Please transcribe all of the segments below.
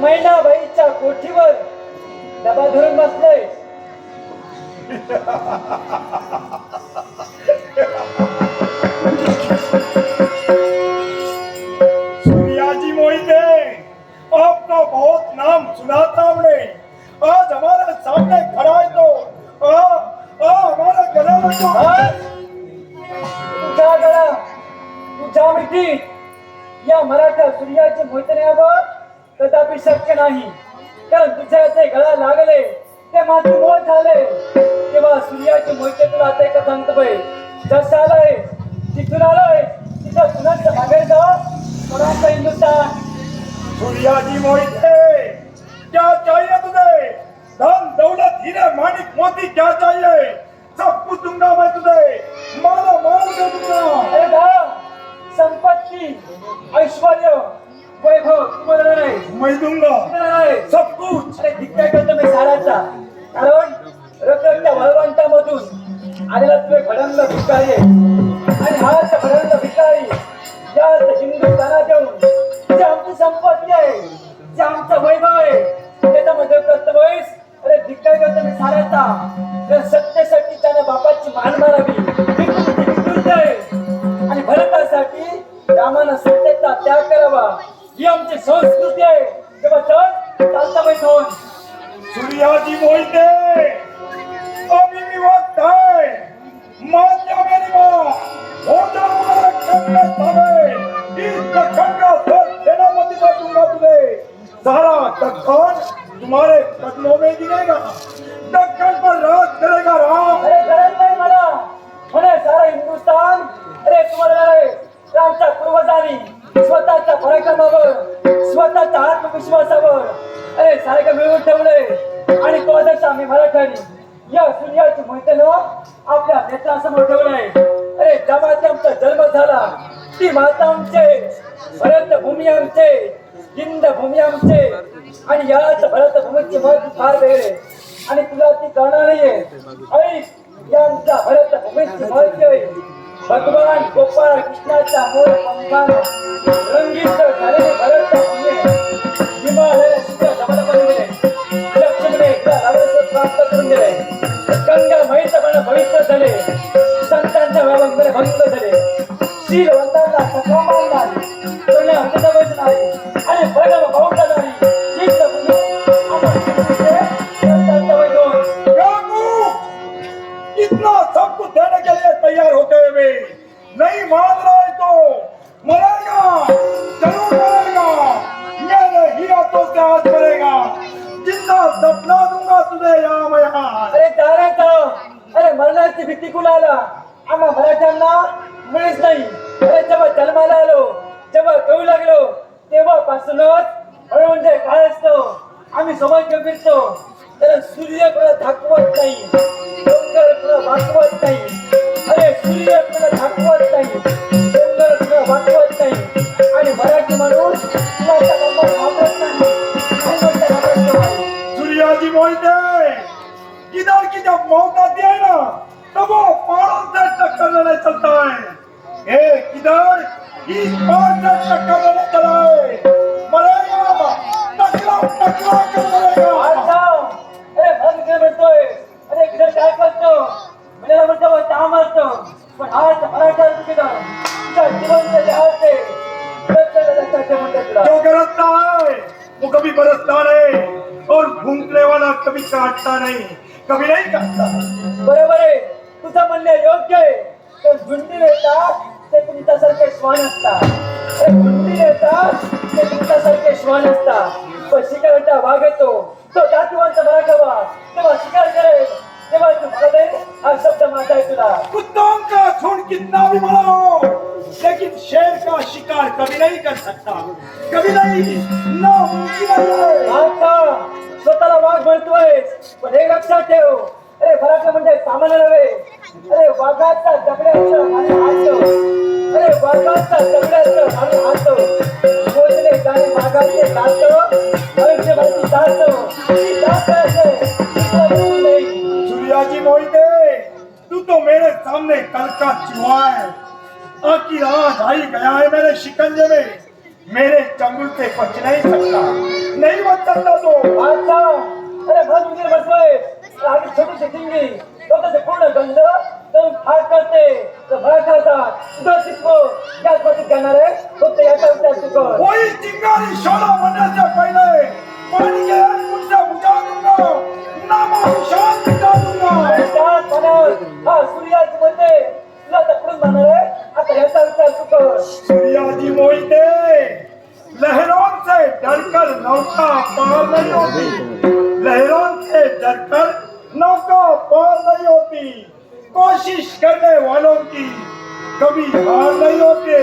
मैनाबाईच्या कोठीवर डबा धरून बसलोय. सूर्याजी मोहिते आपका बहुत नाम सुना था हमने. आज हमारे सामने खड़ा है तो आ, आ, हमारा गला तुझ्या गळा तुझ्या मिठी या मराठा सूर्याचे मोहितने यावं कदापि शक्य नाही. कारण तुझ्या जे गळा लागले ते माती मोळ झाले. तेव्हा सूर्याचे मोहिते तुला आता एक सांगतो बाई. जसं आलंय तिथून आलोय तिथं कुणाचं मागे जा कोणाचं हिंदुस्थान. सूर्याजी मोहिते क्या चाहिए तुझे धन दौलत हीरे मानिक मोती क्या चाहिए सब कुछ दूंगा मैं तुझे. माला माल दे दूंगा अरे संपत्ती ऐश्वर्य वैभव तुम्हाला नाही मैं दूंगा तुम्हाला नाही सब कुछ. अरे धिक्कार करतो मी साराचा. कारण रक्तच्या वळवंटामधून आलेला तुझे भडंग भिकारी आणि हाच भडंग भिकारी याच हिंदुस्थानात येऊन जे आमची संपत्ती आहे जे आमचं वैभव आहे त्याच्यामध्ये करतोयस अरे धिक्कार करतो मी साऱ्याचा तर सत्तेसाठी त्याने बापाची मान मारावी ही आणि भरतासाठी रामानं सत्तेचा त्याग करावा. ही आमची संस्कृती आहे. तेव्हा चल चालता बैठून सूर्याजी मोहिते अभी भी वक्त है मान जा मेरी माँ हो जा हमारा खंड समय इस दखन का सर सेनापति पर दूंगा तुझे सारा दखन तुम्हारे कदमों में गिरेगा दखन पर राज करेगा राम. अरे मला. आपल्या नेत्रासमोर ठेवलंय अरे ज्या आमचा जन्म झाला. ती माता आमचे भरत भूमी आमचे जिंद भूमी आमचे आणि याच भरत भूमीचे मत फार वेगळे. आणि तुला ती जाणार नाहीये. ऐक यांचा भरत भूमीचे महत्त्व आहे भगवान गोपाळ कृष्णाच्या मोर पंखानं रंगीत झालेले भरत प्रगम बौद्ध नाही हीच भूमी आपण हिंदूचे संतांचा वैभव. बेवकूफ! इतना सब कुछ देने के लिए तैयार होते हुए नहीं मान रहा है तो मरेगा जरूर मरेगा मेरे ही हाथों से हाथ मरेगा जिंदा दफना दूंगा तुझे यहाँ मैं यहाँ अरे जा रे जाओ अरे मरणाची भीती कुणाला आम्हा आम्ही सौभाग्य फिरतो त्याला सूर्य कोणा दाखवत नाही. डोंगर कोणा वाकवत नाही. अरे सूर्य कोणा दाखवत नाही. डोंगर कोणा वाकवत नाही. आणि मराठी माणूस कुणाच्या कामात वापरत नाही. सूर्याजी बोलते किधर की जब मौत आती है ना तब वो पहाड़ों से टक्कर लेने चलता है ए किधर इस पहाड़ से टक्कर लेने चला है वो कभी बरसता नहीं. और घूमने वाला कभी काटता नहीं. कभी नहीं काटता बरोबर आहे. तुझं म्हणणे योग्य आहे. तर झुंडी येतात ते तुमच्यासारखे श्वान असतात. झुंडी येतात ते तुमच्यासारखे श्वान असतात. शिकारीचा वाघ येतो. तो जातीवंत मराठा वाघ तेव्हा शिकार करेल. तेव्हा तू बघेल हा शब्द माझा आहे तुला. कुत्तों का झुंड कितना भी बड़ा हो लेकिन शेर का शिकार कभी नहीं कर सकता. कभी नहीं. नामुमकिन है आता स्वतःला वाघ म्हणतोय. पण हे लक्षात ठेव. अरे मराठा म्हणजे सामान्य नव्हे. अरे वाघाचा दगड्याचं आणि हात अरे वाघाचा दगड्याचं आणि हात सूर्याजी मोहिते तू तो मेरे सामने कल का चूहा है आपकी रात आई गया है मेरे शिकंजे में. मेरे चंगुल से बच नहीं सकता. नहीं बच सकता तो अच्छा अरे बहुत मुझे बसवाए आगे छोटी सी चिंगी छोटे से पूर्ण गंध तर फार करते तर भरा खातात तुझं शिकवो याच पाठी जाणार आहे फक्त या होईल चिंगारी शोला होण्याच्या पहिले पाणी तुमच्या बुजा दुंगा नामाहून शांत हा सूर्याच म्हणते तुला तकडून जाणार आहे? आता ह्याचा विचार तू कर. सूर्याजी मोहिते लहरोंचे डरकर नौका पार नाही होती नौका पार नहीं होती कोशिश करने वालों की कभी हार नहीं होती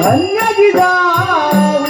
만나기다.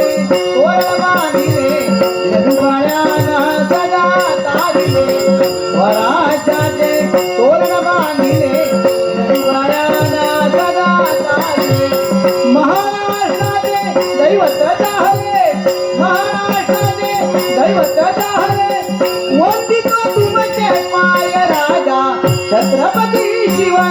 Спасибо!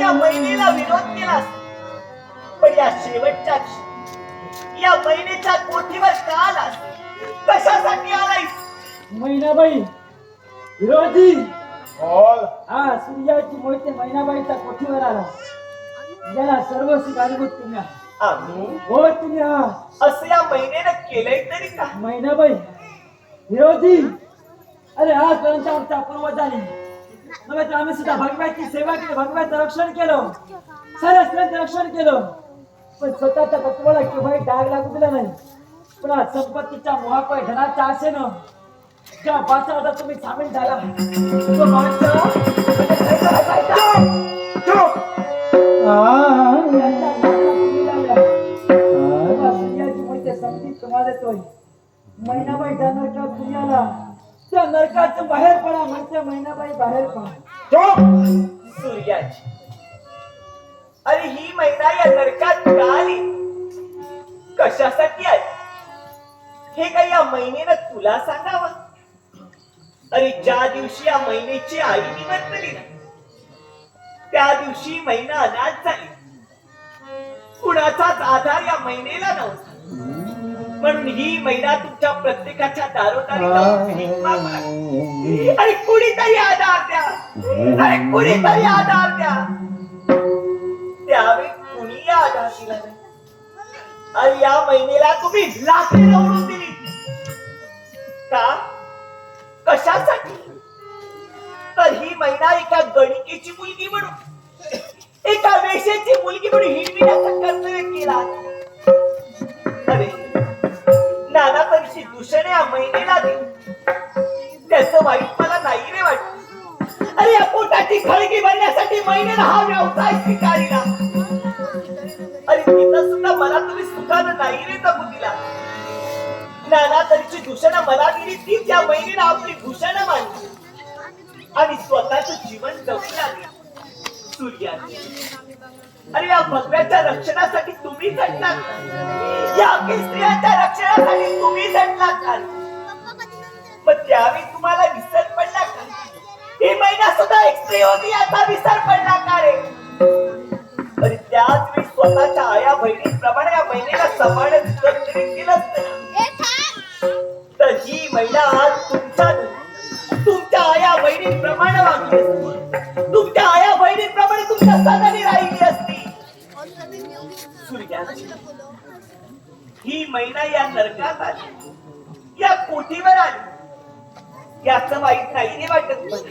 या महिलेला विरोध केलास. पण या शेवटच्या क्षणी या महिलेच्या कोठीवर का आलास? कशासाठी आलायस? मैनाबाई विरोधी! बोल. हा सूर्याची मोहिते मैनाबाईच्या कोठीवर आला याला सर्व शिकारीभूत तुम्ही आहात. आम्ही हो तुम्ही आहात. असं या महिनेनं केलंय तरी का? मैनाबाई विरोधी! अरे आजपर्यंत आमच्या पूर्वजांनी. नव्हे तर आम्ही सुद्धा भगव्याची सेवा केली भगव्याचं रक्षण केलं. सरस्वतीचं रक्षण केलं. पण स्वतःच्या तत्वाला केव्हाही डाग लागू दिला नाही. पण आज संपत्तीच्या मोहापाय धनाच्या आशेनं त्या पाचावर तुम्ही सामील झाला तो तुम्ही तेव्हा सूर्याची मोहिते तुम्हाला देतोय महिनाबाई ज्या नरकात तुम्ही आला त्या नरकातून बाहेर पडा म्हणजे महिनाबाई बाहेर पडा सूर्याची अरे ही महिना या नरकात का आली कशासाठी आली? हे काही या महिनेनं तुला सांगावं? अरे ज्या दिवशी या महिनेची आई निवडली ना त्या दिवशी महिना अनाथ झाली. कुणाचाच आधार या महिनेला नव्हता. म्हणून ही महिना तुमच्या प्रत्येकाच्या दारोदारी अरे कुणीतरी आधार द्या. अरे कुणीतरी आधार द्या. त्यावेळी कुणी आधार दिला नाही? आणि या महिनेला तुम्ही लाकडे निवडून दिली. का? कशासाठी? तर ही महिना एका गणिकेची मुलगी म्हणून एका वेशाची मुलगी म्हणून हिरविण्याचं कर्तव्य केला. अरे नाना तरीची दूषणे या महिनेला दिली त्याचं वाईट मला नाही रे वाटत. अरे या पोटाची खळगी भरण्यासाठी महिन्याला हा व्यवसाय स्वीकारिला. अरे तिथं सुद्धा मला तुम्ही सुखानं नाही रे जगू दिला नाना तरीची दूषणं मला दिली ती त्या बहिणीला आपली भूषण मानली. आणि स्वतःच जीवन जगू लागली. सूर्याने. अरे या भगव्याच्या रक्षणासाठी तुम्ही झटलात या स्त्रियांच्या रक्षणासाठी तुम्ही झटलात पण त्यावेळी तुम्हाला विसर पडला का? ही महिना सुद्धा एक स्त्री होती याचा विसर पडला का रे? त्याच वेळी स्वतःच्या आया बहिणीप्रमाणे या महिनेला सांभाळण्याचं जर ही महिना या नरकात आली. या कोठीवर आली? याचं वाईट नाही रे वाटत मला.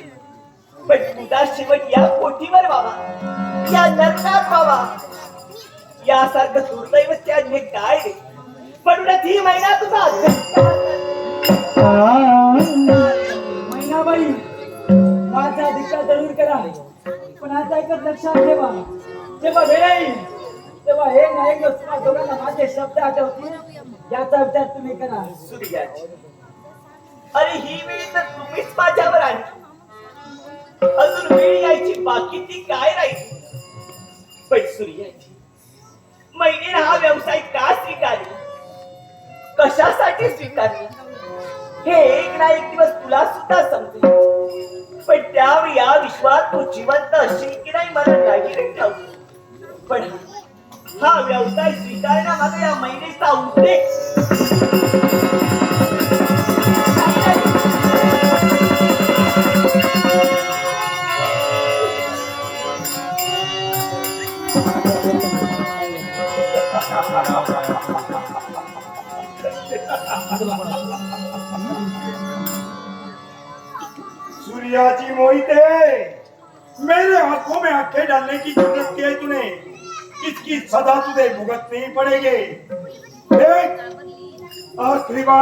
पण तुझा शेवट या कोठीवर बाबा या नरकात बाबा यासारखं दुर्दैव त्याने काय रे? म्हणूनच ही महिना तुझा महिनाबाई माझा अधिकार जरूर करा. पण आता एकच लक्षात ठेवा. जेव्हा वेळ येईल तेव्हा हे नाही तुम्हा दोघांना माझे शब्द आठवतील याचा विचार तुम्ही करा. सूर्याची अरे ही वेळ तर तुम्हीच माझ्यावर आली अजून वेळ यायची बाकी ती काय राहील? पण सूर्याची महिने हा व्यवसाय का स्वीकारली? कशासाठी स्वीकारली? हे एक ना एक दिवस तुला सुद्धा समजेल. पण त्यावेळी या विश्वात तू जिवंत असशील की नाही मला नाही रे ठाऊक पण हा व्यवसाय स्वीकारण्यामागे या महिलेचा उद्देश. सूर्याची मोहिते. मेरे हाथों में आंखें डालने की जरूरत क्या है तूने? इसकी सजा तुझे भुगतनी पड़ेगी। देख आखिरी बार।